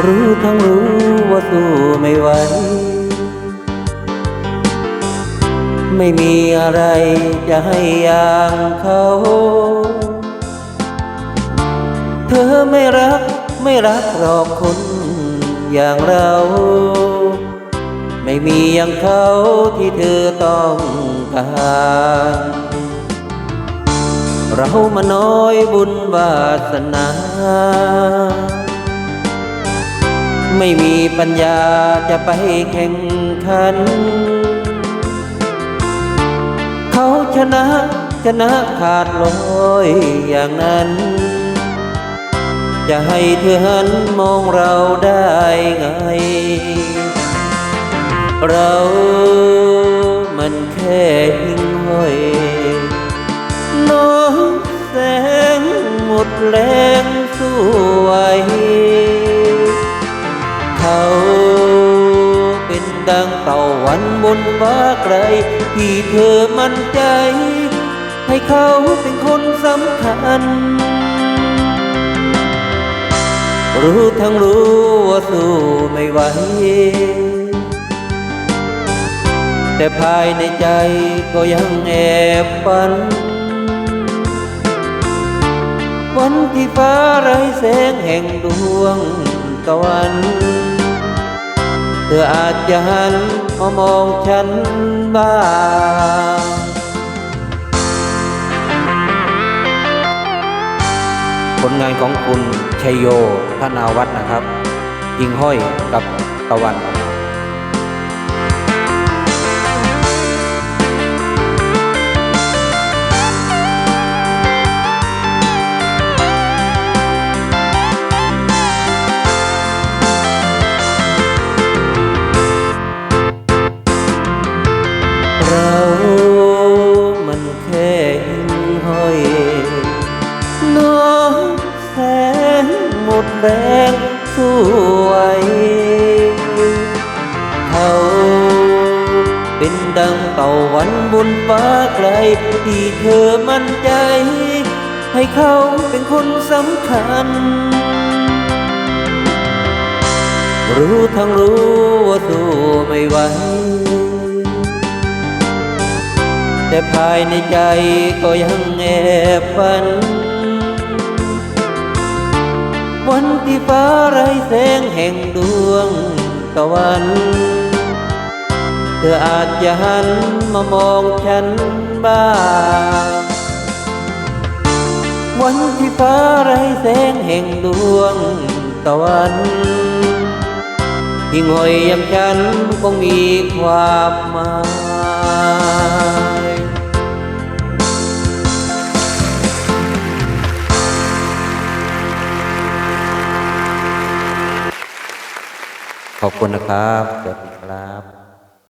รู้ทั้งรู้ว่าสู้ไม่ไหว ไม่มีอะไรจะให้อย่างเขา เธอไม่รักไม่รักหรอกคนอย่างเรา ไม่มีอย่างเขาที่เธอต้องการเรามาน้อยบุญวาสนา ไม่มีปัญญาจะไปแข่งขัน เขาชนะชนะขาดลอยอย่างนั้น จะให้เธอหันมองเราได้ไง เรามันแค่หิ่งห้อยน้องแสงหมดแรงสู้ ฟ้าไกล ที่เธอมั่นใจ ให้เขาเป็นคนสำคัญ รู้ทั้งรู้ว่าสู้ไม่ไหว แต่ภายในใจก็ยังแอบฝัน วันที่ฟ้าไร้แสงแห่งดวงตะวัน ธออาจจะหันมามองฉันบ้างผลงานของคุณชัยโยธนาวัฒน์นะครับ ยิงห้อยกับตะวัน เป็นดังเต่าวันบนฟ้าไกล ที่เธอมั่นใจ ให้เขาเป็นคนสำคัญ รู้ทั้งรู้ว่าสู้ไม่ไหวแต่ภายในใจก็ยังแอบฝัน วันที่ฟ้าไร้แสงแห่งดวงตะวัน ธออาจจะหันมามองฉันบ้างวันที่ฟ้าไร้แสงแห่งดวงตะวันที่งอยยำฉันคงมีความหมายขอบคุณนะครับ สวัสดีครับ